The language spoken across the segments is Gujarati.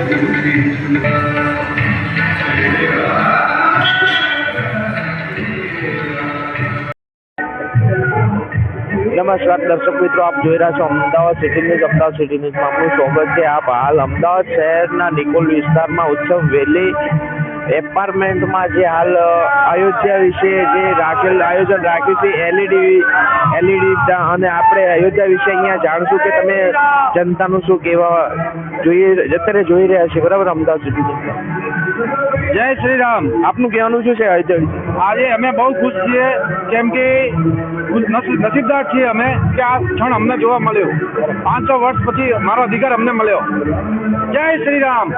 નમસ્કાર, દર્શક મિત્રો, આપ જોઈ રહ્યા છો Ahmedabad city news, Ahmedabad city ન્યૂઝમાં આપનું સ્વાગત છે. આપ હાલ અમદાવાદ શહેરના નિકોલ વિસ્તારમાં ઉત્સવ વેલી એપાર્ટમેન્ટમાં જે હાલ અયોધ્યા વિશે જે રાખેલ, આયોજન રાખ્યું છે, એલઈડી એલઈડી અને આપણે અયોધ્યા વિશે અહીંયા જાણશું કે તમે જનતાનું શું કહેવા જોઈએ, અત્યારે જોઈ રહ્યા છે, બરાબર, અમદાવાદ ન્યૂઝમાં જય શ્રી રામ. આપનું કહેવાનું શું છે? આજે અમે બહુ ખુશ છીએ કેમ કે નસીબદાર છીએ અમે કે આ ક્ષણ અમને જોવા મળ્યો. પાંચસો વર્ષ પછી મારો અધિકાર અમને મળ્યો. જય શ્રી રામ.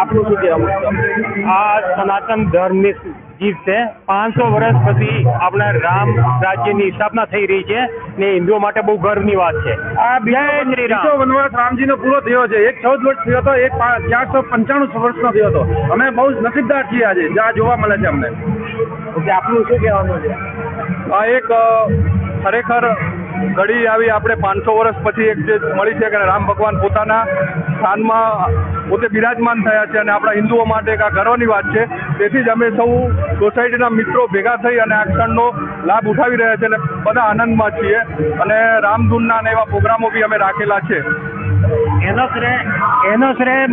આપનું શું કહેવાનું આ સનાતન ધર્મની જીત છે. પાંચસો વર્ષ પછી આપણા રામ રાજ્યની સ્થાપના થઈ રહી છે ને હિન્દુઓ માટે બહુ ગર્વની વાત છે. આ જય શ્રી રામ. વનવાસ રામજીનો પૂરો થયો છે. એક ચૌદ વર્ષ થયો હતો એક ચારસો પંચાણું વર્ષનો થયો હતો. અમે બહુ જ નસીબદાર છીએ આજે જ્યાં જોવા મળે છે અમને. ઓકે આપનું શું કહેવાનું છે? આ એક ખરેખર ઘડી આવી આપણે પાંચસો વર્ષ પછી એક જે મળી છે કે રામ ભગવાન પોતાના સ્થાનમાં પોતે બિરાજમાન થયા છે અને આપણા હિન્દુઓ માટે એક આ ગર્વની વાત છે. તેથી જ અમે સૌ સોસાયટીના મિત્રો ભેગા થઈ અને આ ક્ષણનો લાભ ઉઠાવી રહ્યા છે અને બધા આનંદમાં છીએ. અને રામધૂનના અને એવા પ્રોગ્રામો બી અમે રાખેલા છે. એનો શ્રેય એનો શ્રેય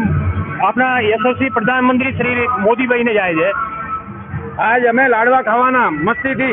આપણા યશસ્વી પ્રધાનમંત્રી શ્રી મોદીભાઈને જાય છે. આજ અમે લાડવા ખાવાના મસ્તીથી.